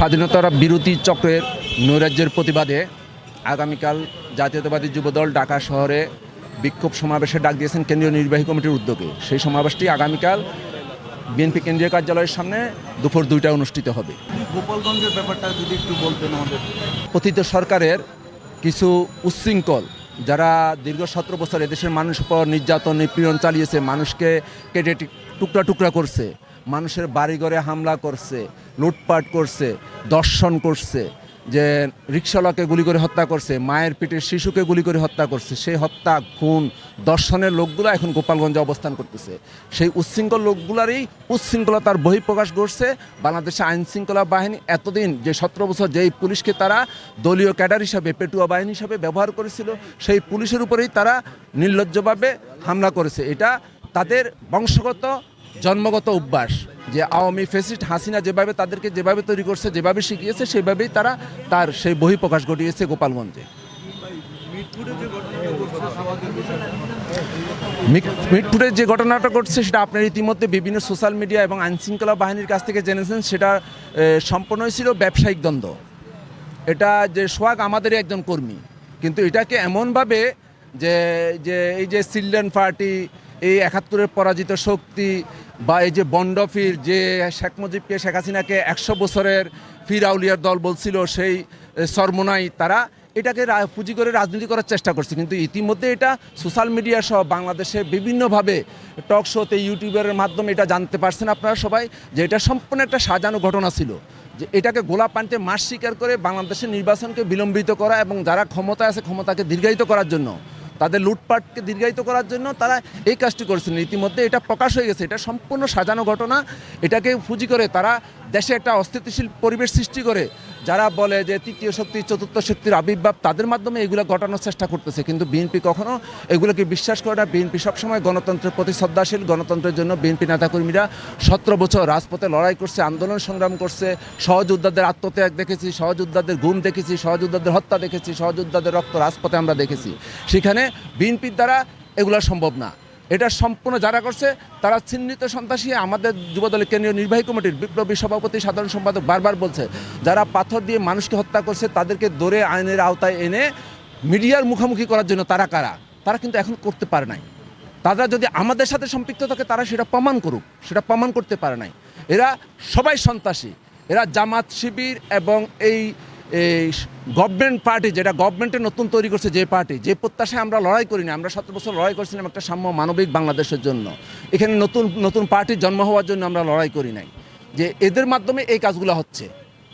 স্বাধীনতার বিরোধী চক্রের নৈরাজ্যের প্রতিবাদে আগামীকাল জাতীয়তাবাদী যুবদল ঢাকা শহরে বিক্ষোভ সমাবেশের ডাক দিয়েছেন কেন্দ্রীয় নির্বাহী কমিটির উদ্যোগে। সেই সমাবেশটি আগামীকাল বিএনপি কেন্দ্রীয় কার্যালয়ের সামনে দুপুর দুইটায় অনুষ্ঠিত হবে। গোপালগঞ্জের ব্যাপারটা যদি একটু বলতেন আমাদের। কথিত সরকারের কিছু উচ্ছৃঙ্খল যারা দীর্ঘ সতেরো বছর এদেশের মানুষের উপর নির্যাতন নিপীড়ন চালিয়েছে মানুষকে কেটে টুকরা টুকরা করছে মানুষের বাড়িঘরে হামলা করছে, লুটপাট করছে, দর্শন করছে, যে রিক্সাওয়ালাকে গুলি করে হত্যা করছে, মায়ের পেটের শিশুকে গুলি করে হত্যা করছে, সেই হত্যা, খুন, দর্শনের লোকগুলো এখন গোপালগঞ্জে অবস্থান করতেছে। সেই উচ্ছৃঙ্খল লোকগুলারই উচ্ছৃঙ্খলতার বহিঃপ্রকাশ ঘটছে। বাংলাদেশে আইন শৃঙ্খলা বাহিনী এতদিন যে সতেরো বছর যেই পুলিশকে তারা দলীয় ক্যাডার হিসাবে, পেটুয়া বাহিনী হিসাবে ব্যবহার করেছিল, সেই পুলিশের উপরেই তারা নির্লজ্জভাবে হামলা করেছে। এটা তাদের বংশগত জন্মগত অভ্যাস যে আওয়ামী ফেসিস্ট হাসিনা যেভাবে তাদেরকে যেভাবে তৈরি করছে, যেভাবে শিখিয়েছে, সেভাবেই তারা তার সেই বহিঃপ্রকাশ ঘটিয়েছে গোপালগঞ্জে। মিরপুরে যে ঘটনাটা ঘটছে সেটা আপনার ইতিমধ্যে বিভিন্ন সোশ্যাল মিডিয়া এবং আইনশৃঙ্খলা বাহিনীর কাছ থেকে জেনেছেন, সেটা সম্পূর্ণই ছিল ব্যবসায়িক দ্বন্দ্ব। এটা যে সোহাগ আমাদেরই একজন কর্মী, কিন্তু এটাকে এমনভাবে যে যে এই যে চিলড্রেন পার্টি এই একাত্তরের পরাজিত শক্তি বা এই যে বন্ডফির যে শেখ মুজিবকে শেখ হাসিনাকে একশো বছরের ফির আউলিয়ার দল বলছিল সেই এ, সরমোনাই তারা এটাকে পুঁজি করে রাজনীতি করার চেষ্টা করছে। কিন্তু ইতিমধ্যে এটা সোশ্যাল মিডিয়া সহ বাংলাদেশে বিভিন্নভাবে টক শোতে ইউটিউবের মাধ্যমে এটা জানতে পারছেন আপনারা সবাই যে এটা সম্পূর্ণ একটা সাজানো ঘটনা ছিল। যে এটাকে গোলা পানিতে মাস স্বীকার করে বাংলাদেশের নির্বাচনকে বিলম্বিত করা এবং যারা ক্ষমতায় আছে ক্ষমতাকে দীর্ঘায়িত করার জন্য তাদের লুটপাটকে দীর্ঘায়িত করার জন্য তারা এই কাজটি করেছেন। ইতিমধ্যে এটা প্রকাশ হয়ে গেছে। এটা সম্পূর্ণ সাজানো ঘটনা। এটাকে পুঁজি করে তারা দেশে একটা অস্থিতিশীল পরিবেশ সৃষ্টি করে। যারা বলে যে তৃতীয় শক্তি, চতুর্থ শক্তির আবির্ভাব, তাদের মাধ্যমে এগুলো ঘটানোর চেষ্টা করতেছে। কিন্তু বিএনপি কখনো এগুলোকে বিশ্বাস করে না। বিএনপি সবসময় গণতন্ত্রের প্রতি শ্রদ্ধাশীল। গণতন্ত্রের জন্য বিএনপি নেতাকর্মীরা সতেরো বছর রাজপথে লড়াই করছে, আন্দোলন সংগ্রাম করছে। সহযোদ্ধাদের আত্মত্যাগ দেখেছি, সহযোদ্ধাদের গুম দেখেছি, সহযোদ্ধাদের হত্যা দেখেছি, সহযোদ্ধাদের রক্ত রাজপথে আমরা দেখেছি। সেখানে বিএনপির দ্বারা এগুলো সম্ভব না। এটা সম্পূর্ণ যারা করছে, তারা চিহ্নিত সন্ত্রাসী, আমাদের যুবদলের কেন্দ্রীয় নির্বাহী কমিটির বিপ্লবী সভাপতি, সাধারণ সম্পাদক বারবার বলছে, যারা পাথর দিয়ে মানুষকে হত্যা করছে, তাদেরকে ধরে আইনের আওতায় এনে মিডিয়ার মুখোমুখি করার জন্য তারা কারা? তারা কিন্তু এখন করতে পারে নাই। তারা যদি আমাদের সাথে সম্পৃক্ত থাকে, তারা সেটা প্রমাণ করুক, সেটা প্রমাণ করতে পারে নাই। এরা সবাই সন্ত্রাসী। এরা জামাত শিবির এবং এই এই গভর্নমেন্ট পার্টি যেটা গভর্নমেন্টে নতুন তৈরি করছে যে পার্টি যে প্রত্যাশায় আমরা লড়াই করিনি আমরা সতেরো বছর লড়াই করছিলাম একটা সাম্য মানবিক বাংলাদেশের জন্য। এখানে নতুন নতুন পার্টির জন্ম হওয়ার জন্য আমরা লড়াই করি নাই। যে এদের মাধ্যমে এই কাজগুলো হচ্ছে।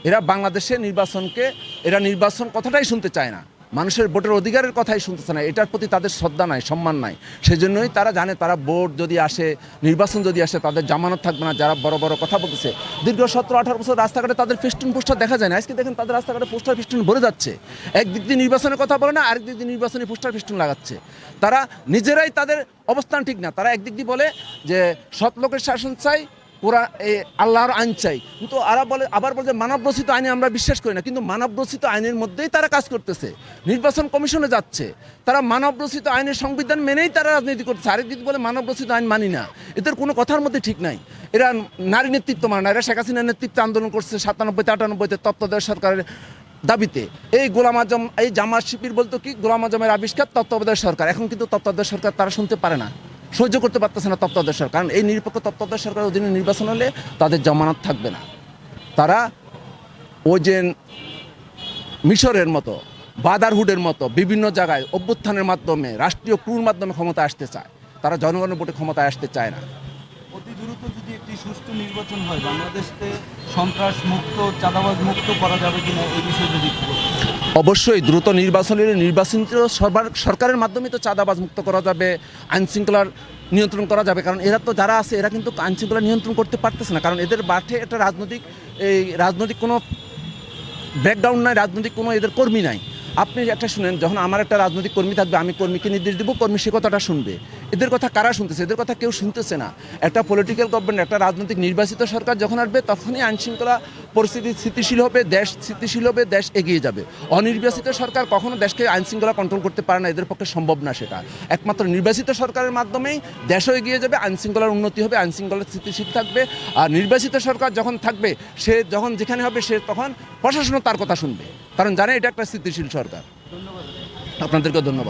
এরা বাংলাদেশে নির্বাচনকে, এরা নির্বাচন কথাটাই শুনতে চায় না। মানুষের ভোটের অধিকারের কথাই শুনতেছে না। এটার প্রতি তাদের শ্রদ্ধা নাই, সম্মান নাই। সেজন্যই তারা জানে তারা ভোট যদি আসে, নির্বাচন যদি আসে, তাদের জামানত থাকবে না। যারা বড় বড় কথা বলতেছে, দীর্ঘ সতেরো আঠারো বছর রাস্তাঘাটে তাদের ফেস্টুন পোস্টার দেখা যায় না। আজকে দেখেন তাদের রাস্তাঘাটে পোস্টার ফেস্টুন ভরে যাচ্ছে। একদিক দিয়ে নির্বাচনের কথা বলে না, আরেক দিক দিয়ে নির্বাচনী পোস্টার ফেস্টুন লাগাচ্ছে। তারা নিজেরাই তাদের অবস্থান ঠিক না। তারা একদিক দিয়ে বলে যে, সৎ লোকের শাসন চাই এ, আল্লাহর আইন চাই। কিন্তু আরা বলে, আবার বলে মানব রচিত আইনে আমরা বিশ্বাস করি না, কিন্তু মানব রচিত আইনের মধ্যেই তারা কাজ করতেছে। নির্বাচন কমিশনে যাচ্ছে। তারা মানব রচিত আইনের সংবিধান মেনেই তারা রাজনীতি করছে আরেক দিক বলে মানব রচিত আইন মানি না, এদের কোনো কথার মধ্যে ঠিক নাই। এরা নারী নেতৃত্ব মানে না, এরা শেখ হাসিনার নেতৃত্বে আন্দোলন করছে সাতানব্বইতে, আটানব্বইতে তত্ত্বাবধায়ক সরকারের দাবিতে। এই গোলাম আজম, এই জামাত শিবির বলতো কি, গোলাম আজমের আবিষ্কার তত্ত্বাবধায়ক সরকার। এখন কিন্তু তত্ত্বাবধায়ক সরকার তারা শুনতে পারে না। সহ্য করতে পারতেছে না তত্ত্বাবধায়ক সরকার। কারণ এই নিরপেক্ষ তত্ত্বাবধায়ক সরকারের অধীনে নির্বাচন হলে তাদের জামানত থাকবে না। তারা ওই যে মিশরের মতো বাদারহুডের মতো বিভিন্ন জায়গায় অভ্যুত্থানের মাধ্যমে, রাষ্ট্রীয় ক্রুর মাধ্যমে ক্ষমতা আসতে চায়। তারা জনগণের ভোটে ক্ষমতায় আসতে চায় না। অতি দ্রুত যদি একটি সুষ্ঠু নির্বাচন হয়, বাংলাদেশকে সন্ত্রাস মুক্ত, চাঁদাবাজ মুক্ত করা যাবে কিনা এই বিষয়ে যদি। অবশ্যই দ্রুত নির্বাচনের নির্বাচিত সরকার সরকারের মাধ্যমে তো চাঁদাবাজ মুক্ত করা যাবে, আইনশৃঙ্খলার নিয়ন্ত্রণ করা যাবে। কারণ এরা তো যারা আছে, এরা কিন্তু আইনশৃঙ্খলা নিয়ন্ত্রণ করতে পারতেছে না। কারণ এদের মাঠে একটা রাজনৈতিক এই রাজনৈতিক কোনো ব্যাকগ্রাউন্ড নাই, রাজনৈতিক কোনো এদের কর্মী নাই। আপনি একটা শুনেন, যখন আমার একটা রাজনৈতিক কর্মী থাকবে, আমি কর্মীকে নির্দেশ দেবো, কর্মী সে কথাটা শুনবে। এদের কথা কারা শুনতেছে? এদের কথা কেউ শুনতেছে না। একটা পলিটিক্যাল গভর্নমেন্ট একটা রাজনৈতিক নির্বাচিত সরকার যখন আসবে, তখনই আইনশৃঙ্খলা পরিস্থিতি স্থিতিশীল হবে, দেশ স্থিতিশীল হবে, দেশ এগিয়ে যাবে। অনির্বাচিত সরকার কখনো দেশকে আইনশৃঙ্খলা কন্ট্রোল করতে পারে না, এদের পক্ষে সম্ভব না সেটা। একমাত্র নির্বাচিত সরকারের মাধ্যমেই দেশও এগিয়ে যাবে, আইনশৃঙ্খলার উন্নতি হবে, আইনশৃঙ্খলা স্থিতিশীল থাকবে। আর নির্বাচিত সরকার যখন থাকবে, সে যখন যেখানে হবে, সে তখন প্রশাসনও তার কথা শুনবে। কারণ জানে এটা একটা স্থিতিশীল সরকার। আপনাদেরকে ধন্যবাদ।